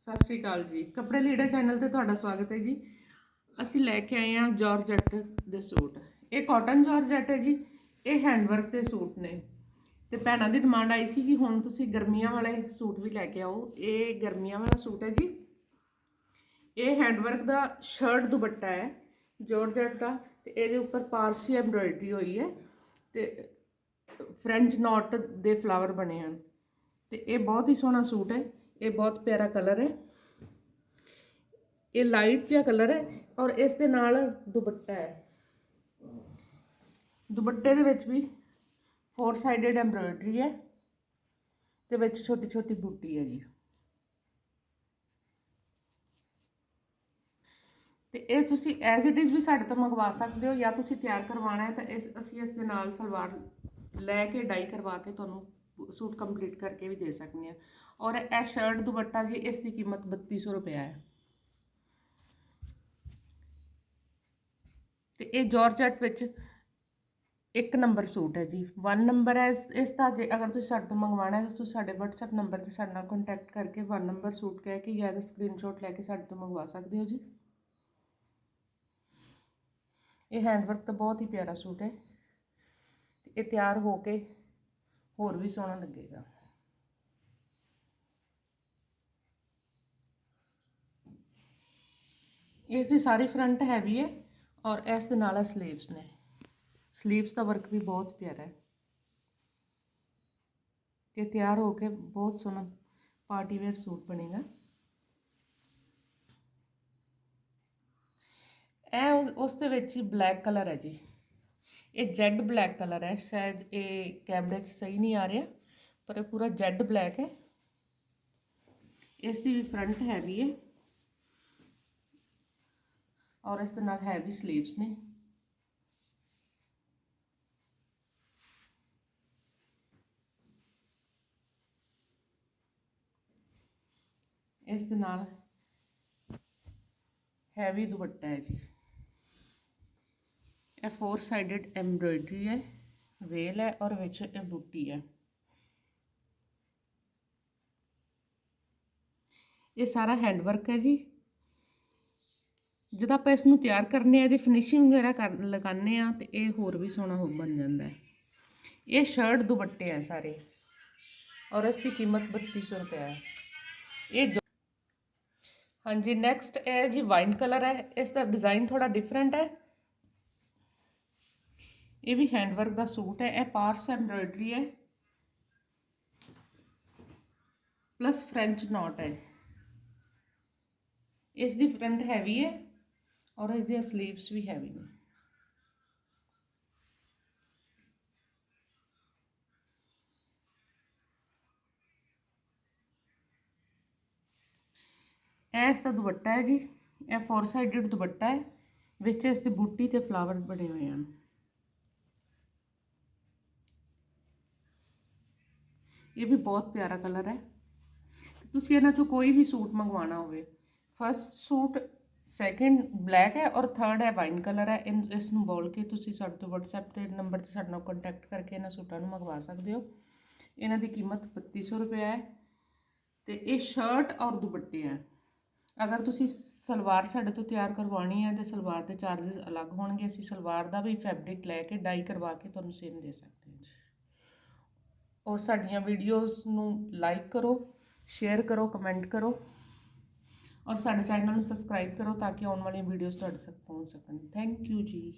ਸਤਿ ਸ਼੍ਰੀ ਅਕਾਲ ਜੀ। ਕੱਪੜੇ ਲੀੜਾ ਚੈਨਲ ਤੇ ਤੁਹਾਡਾ ਸਵਾਗਤ ਹੈ ਜੀ। ਅਸੀਂ ਲੈ ਕੇ ਆਏ ਹਾਂ ਜਾਰਜਟ ਦੇ ਸੂਟ। ਇਹ ਕਾਟਨ ਜਾਰਜਟ ਹੈ ਜੀ। ਇਹ ਹੈਂਡਵਰਕ ਦੇ ਸੂਟ ਨੇ। ਤੇ ਭੈਣਾਂ ਦੀ ਡਿਮਾਂਡ ਆਈ ਸੀ ਕਿ ਹੁਣ ਤੁਸੀਂ ਗਰਮੀਆਂ ਵਾਲੇ ਸੂਟ ਵੀ ਲੈ ਕੇ ਆਓ। ਇਹ ਗਰਮੀਆਂ ਵਾਲਾ ਸੂਟ ਹੈ ਜੀ। ਇਹ ਹੈਂਡਵਰਕ ਦਾ ਸ਼ਰਟ ਦੁਪੱਟਾ ਹੈ ਜਾਰਜਟ ਦਾ ਤੇ ਇਹਦੇ ਉੱਪਰ ਪਾਰਸੀ ਐਮਬ੍ਰੋਇਡਰੀ ਹੋਈ ਹੈ ਤੇ ਫ੍ਰੈਂਚ ਨੋਟ ਦੇ ਫਲਾਵਰ ਬਣੇ ਹਨ। ਤੇ ਇਹ ਬਹੁਤ ਹੀ ਸੋਹਣਾ ਸੂਟ ਹੈ। ਇਹ ਬਹੁਤ ਪਿਆਰਾ ਕਲਰ ਹੈ। ਇਹ ਲਾਈਟ ਜਿਹਾ ਕਲਰ ਹੈ ਔਰ ਇਸ ਦੇ ਨਾਲ ਦੁਪੱਟਾ ਹੈ। ਦੁਪੱਟੇ ਦੇ ਵਿੱਚ ਵੀ ਫੋਰ ਸਾਈਡਡ ਐਮਬ੍ਰੋਇਡਰੀ ਹੈ ਤੇ ਵਿੱਚ ਛੋਟੀ ਛੋਟੀ ਬੂਟੀ ਹੈ ਜੀ ਤੇ ਇਹ ਤੁਸੀਂ ਐਜ਼ ਇਟ ਇਜ਼ ਵੀ ਸਾਡੇ ਤੋਂ ਮੰਗਵਾ ਸਕਦੇ ਹੋ ਜਾਂ ਤੁਸੀਂ ਤਿਆਰ ਕਰਵਾਉਣਾ ਹੈ ਤਾਂ ਇਸ ਅਸੀਂ ਇਸ ਦੇ ਨਾਲ ਸਲਵਾਰ ਲੈ ਕੇ, ਡਾਈ ਕਰਵਾ ਕੇ ਤੁਹਾਨੂੰ ਸੂਟ ਕੰਪਲੀਟ ਕਰਕੇ ਵੀ ਦੇ ਸਕਦੇ ਹਾਂ। ਔਰ ਇਹ ਸ਼ਰਟ ਦੁਪੱਟਾ ਜੀ, ਇਸ ਦੀ ਕੀਮਤ 3200 ਰੁਪਏ ਹੈ। ਤੇ ਇਹ ਜਾਰਜਟ ਵਿੱਚ ਇੱਕ ਨੰਬਰ ਸੂਟ ਹੈ ਜੀ। 1 ਨੰਬਰ ਹੈ, ਇਸ ਇਸ ਦਾ ਜੇ ਅਗਰ ਤੁਸੀਂ ਸਾਡੇ ਤੋਂ ਮੰਗਵਾਉਣਾ ਹੈ ਤਾਂ ਤੁਸੀਂ ਸਾਡੇ WhatsApp ਨੰਬਰ ਤੇ ਸਾਡੇ ਨਾਲ ਕੰਟੈਕਟ ਕਰਕੇ 1 ਨੰਬਰ ਸੂਟ ਕਹਿ ਕੇ ਜਾਂ ਇਹਦਾ ਸਕਰੀਨਸ਼ਾਟ ਲੈ ਕੇ ਸਾਡੇ ਤੋਂ ਮੰਗਵਾ ਸਕਦੇ ਹੋ ਜੀ। ਇਹ ਹੈਂਡਵਰਕ ਤਾਂ ਬਹੁਤ ਹੀ ਪਿਆਰਾ ਸੂਟ ਹੈ। ਤੇ ਇਹ ਤਿਆਰ ਹੋ ਕੇ ਹੋਰ ਵੀ ਸੋਹਣਾ ਲੱਗੇਗਾ। ਇਸ ਦੀ ਸਾਰੀ ਫਰੰਟ ਹੈਵੀ ਹੈ ਔਰ ਇਸ ਦੇ ਨਾਲ ਸਲੀਵਸ ਨੇ। ਸਲੀਵਸ ਦਾ ਵਰਕ ਵੀ ਬਹੁਤ ਪਿਆਰਾ ਹੈ। ਤੇ ਤਿਆਰ ਹੋ ਕੇ ਬਹੁਤ ਸੋਹਣਾ ਪਾਰਟੀ ਵੇਅਰ ਸੂਟ ਬਣੇਗਾ। ਇਹ ਉਸ ਦੇ ਵਿੱਚ ਹੀ ਬਲੈਕ ਕਲਰ ਹੈ ਜੀ। ਇਹ ਜੈਡ ਬਲੈਕ ਕਲਰ ਹੈ, ਸ਼ਾਇਦ ਇਹ ਕੈਮਰੇ 'ਚ ਸਹੀ ਨਹੀਂ ਆ ਰਿਹਾ, ਪਰ ਇਹ ਪੂਰਾ ਜੈਡ ਬਲੈਕ ਹੈ। ਇਸ ਦੀ ਵੀ ਫਰੰਟ ਹੈਵੀ ਹੈ ਔਰ ਇਸ ਦੇ ਨਾਲ ਹੈਵੀ ਸਲੀਵਸ ਨੇ। ਇਸ ਦੇ ਨਾਲ ਹੈਵੀ ਦੁਪੱਟਾ ਹੈ ਜੀ। ਇਹ ਫੋਰ ਸਾਈਡਡ ਐਮਬ੍ਰੋਇਡਰੀ ਹੈ, ਵੇਲ ਹੈ ਔਰ ਵਿੱਚ ਇਹ ਬੂਟੀ ਹੈ। ਇਹ ਸਾਰਾ ਹੈਂਡ ਵਰਕ ਹੈ ਜੀ। ਜਦੋਂ ਆਪਾਂ ਇਸ ਨੂੰ ਤਿਆਰ ਕਰਨੇ ਆ, ਇਹਦੀ ਫਿਨਿਸ਼ਿੰਗ ਵਗੈਰਾ ਕਰ ਲਗਾਉਂਦੇ ਆ ਤੇ ਇਹ ਹੋਰ ਵੀ ਸੋਹਣਾ ਹੋ, ਬਣ ਜਾਂਦਾ ਹੈ। ਇਹ ਸ਼ਰਟ ਦੁਪੱਟੇ ਆ ਸਾਰੇ ਔਰ ਇਸ ਦੀ ਕੀਮਤ 3200 ਰੁਪਏ ਹੈ। ਇਹ ਹਾਂਜੀ ਨੈਕਸਟ ਇਹ ਜੀ ਵਾਈਨ ਕਲਰ ਹੈ। ਇਸ ਦਾ ਡਿਜ਼ਾਈਨ ਥੋੜਾ ਡਿਫਰੈਂਟ ਹੈ। ਇਹ ਵੀ ਹੈਂਡ ਵਰਕ ਦਾ ਸੂਟ ਹੈ, ਇਹ ਪਾਰਸ ਐਮਬ੍ਰੋਇਡਰੀ ਹੈ। ਪਲੱਸ ਫ੍ਰੈਂਚ ਨੋਟ ਹੈ। ਇਸ ਦੀ ਫਰੰਟ ਹੈਵੀ ਹੈ ਔਰ ਇਸ ਦੀਆਂ ਸਲੀਵਸ ਵੀ ਹੈਵੀ ਨੇ। ਇਹ ਇਸ ਦਾ ਦੁਪੱਟਾ ਹੈ ਜੀ, ਇਹ ਫੋਰ ਸਾਈਡਡ ਦੁਪੱਟਾ ਹੈ, ਵਿੱਚ ਇਸ ਦੀ ਬੂਟੀ ਤੇ ਫਲਾਵਰ ਬਣੇ ਹੋਏ ਹਨ। ਇਹ ਵੀ ਬਹੁਤ ਪਿਆਰਾ ਕਲਰ ਹੈ। ਤੁਸੀਂ ਇਹਨਾਂ ਚੋਂ ਕੋਈ ਵੀ ਸੂਟ ਮੰਗਵਾਉਣਾ ਹੋਵੇ ਫਸਟ ਸੂਟ ਸੈਕਿੰਡ ਬਲੈਕ ਹੈ ਔਰ ਥਰਡ ਹੈ ਵਾਈਨ ਕਲਰ ਹੈ। ਇਨ, ਇਸ ਨੂੰ ਬੋਲ ਕੇ ਤੁਸੀਂ ਸਾਡੇ ਤੋਂ WhatsApp ਤੇ ਨੰਬਰ ਤੇ ਸਾਡੇ ਨਾਲ ਕੰਟੈਕਟ ਕਰਕੇ ਇਹਨਾਂ ਸੂਟਾਂ ਨੂੰ ਮੰਗਵਾ ਸਕਦੇ ਹੋ। ਇਹਨਾਂ ਦੀ ਕੀਮਤ 3200 ਰੁਪਏ ਹੈ ਤੇ ਇਹ ਸ਼ਰਟ ਔਰ ਦੁਪੱਟੇ ਹੈ। ਅਗਰ ਤੁਸੀਂ ਸਲਵਾਰ ਸਾਡੇ ਤੋਂ ਤਿਆਰ ਕਰਵਾਉਣੀ ਹੈ ਤੇ ਸਲਵਾਰ ਦੇ ਚਾਰजेस ਅਲੱਗ ਹੋਣਗੇ। ਅਸੀਂ ਸਲਵਾਰ ਦਾ ਵੀ ਫੈਬਰਿਕ ਲੈ ਕੇ ਡਾਈ ਕਰਵਾ ਕੇ ਤੁਹਾਨੂੰ ਸੇਮ ਦੇ ਸਕਦੇ ਔਰ ਸਾਡੀਆਂ ਵੀਡੀਓਜ਼ ਨੂੰ ਲਾਈਕ ਕਰੋ ਸ਼ੇਅਰ ਕਰੋ ਕਮੈਂਟ ਕਰੋ ਔਰ ਸਾਡੇ ਚੈਨਲ ਨੂੰ ਸਬਸਕ੍ਰਾਈਬ ਕਰੋ ਤਾਂ ਕਿ ਆਉਣ ਵਾਲੀਆਂ ਵੀਡੀਓਜ਼ ਤੁਹਾਡੇ ਤੱਕ ਪਹੁੰਚ ਸਕਣ। ਥੈਂਕ ਯੂ ਜੀ।